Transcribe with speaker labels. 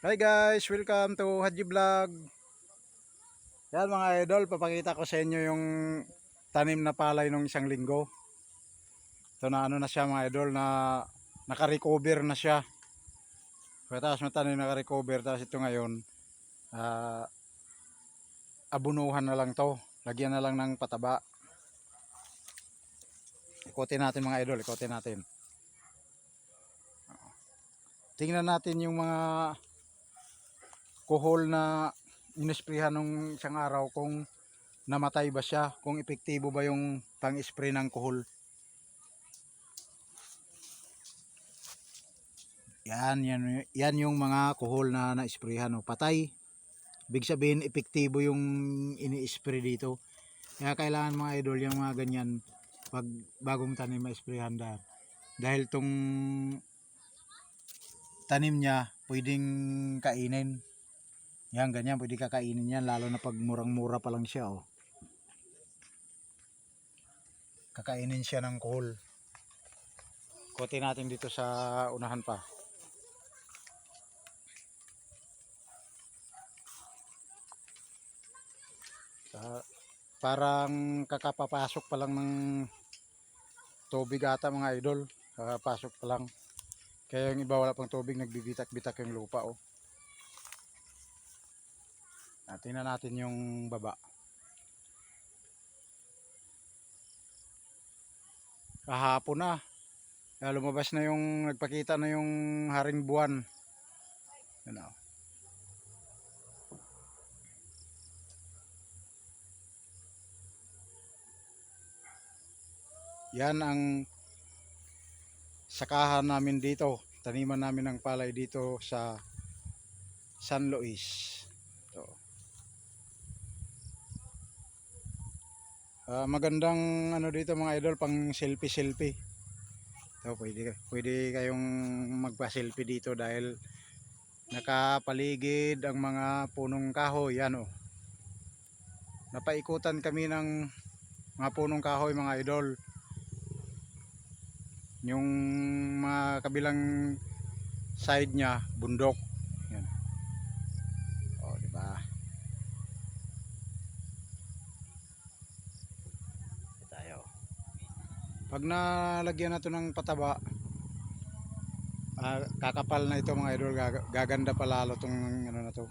Speaker 1: Hi guys, welcome to Haji Vlog. Yan mga idol, papakita ko sa inyo yung tanim na palay nung isang linggo. Ito na ano na siya mga idol na naka-recover na siya. Tapos may tanim naka-recover, tapos ito ngayon, ah, abunuhan na lang to. Lagyan na lang ng pataba. Ikotin natin mga idol, ikotin natin. Tingnan natin yung mga kuhol na inisprehan nung isang araw kung namatay ba siya, kung epektibo ba yung pang-spray ng kuhol. Yan, yan, yan yung mga kuhol na na-sprayhan. No? Patay. Big sabihin, epektibo yung ini-spray dito. Kaya kailangan mga idol, yung mga ganyan, pag bagong tanim ma-sprayhan dahil. Dahil tong tanim niya, pwedeng kainin. Yan, ganyan, pwede kakainin yan, lalo na pag murang-mura pa lang siya, oh. Kakainin siya ng coal. Kote natin dito sa unahan pa. Sa- parang kakapapasok pa lang ng tubig ata mga idol. Kakapasok pa lang. Kaya yung iba wala pang tubig, nagbibitak-bitak yung lupa, oh. Ah, tingnan natin yung baba. Kahapon na. Kaya lumabas na yung, nagpakita na yung haring buwan. Yan o. Yan ang sakahan namin dito. Taniman namin ng palay dito sa San Luis. Ah, magandang ano dito mga idol pang selfie selfie. So, pwede pwede kayong magpa-selfie dito dahil nakapaligid ang mga punong kahoy yan oh. Napaikutan kami ng mga punong kahoy mga idol. Yung mga kabilang side niya bundok. Pag nalagyan na to ng pataba, ah, kakapal na ito mga idol, gag- gaganda pa lalo tong ano na to.